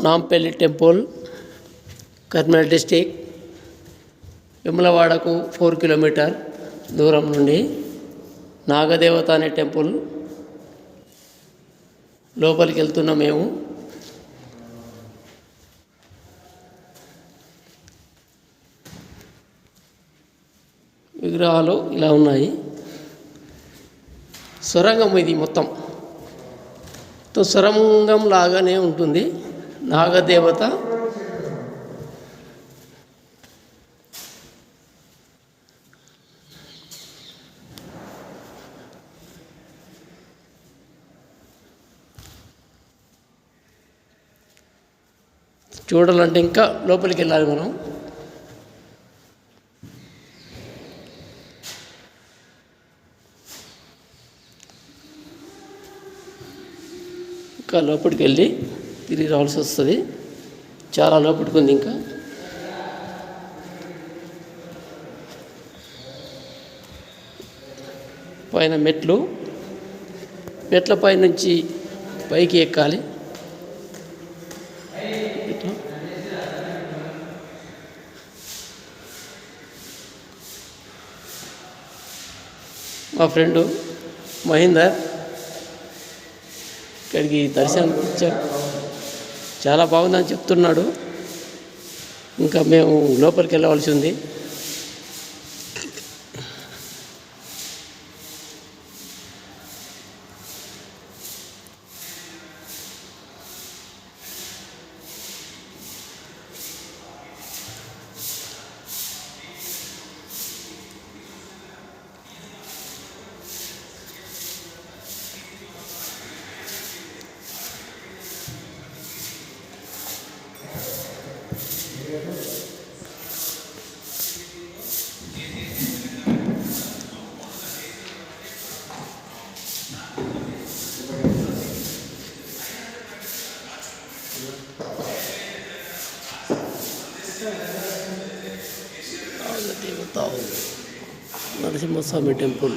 Nampally temple Kurnool district విమలవాడకు four kilometre దూరం నుండి నాగదేవత అనే టెంపుల్ లోపలికి వెళ్తున్నాం మేము. విగ్రహాలు ఇలా ఉన్నాయి. సొరంగం ఇది మొత్తం. మొత్తం సొరంగం లాగానే ఉంటుంది. నాగదేవత చూడాలంటే ఇంకా లోపలికి వెళ్ళాలి మనం. ఇంకా లోపలికి వెళ్ళి తిరిగి రావాల్సి వస్తుంది. చాలా లోపట్టుకుంది ఇంకా. పైన మెట్లు. మెట్ల పై నుంచి పైకి ఎక్కాలి. మా ఫ్రెండు మహేందర్. ఇక్కడికి దర్శనం ఇచ్చారు. చాలా బాగుందని చెప్తున్నాడు. ఇంకా మేము లోపలికి వెళ్ళవలసి ఉంది. నరసింహస్వామి టెంపుల్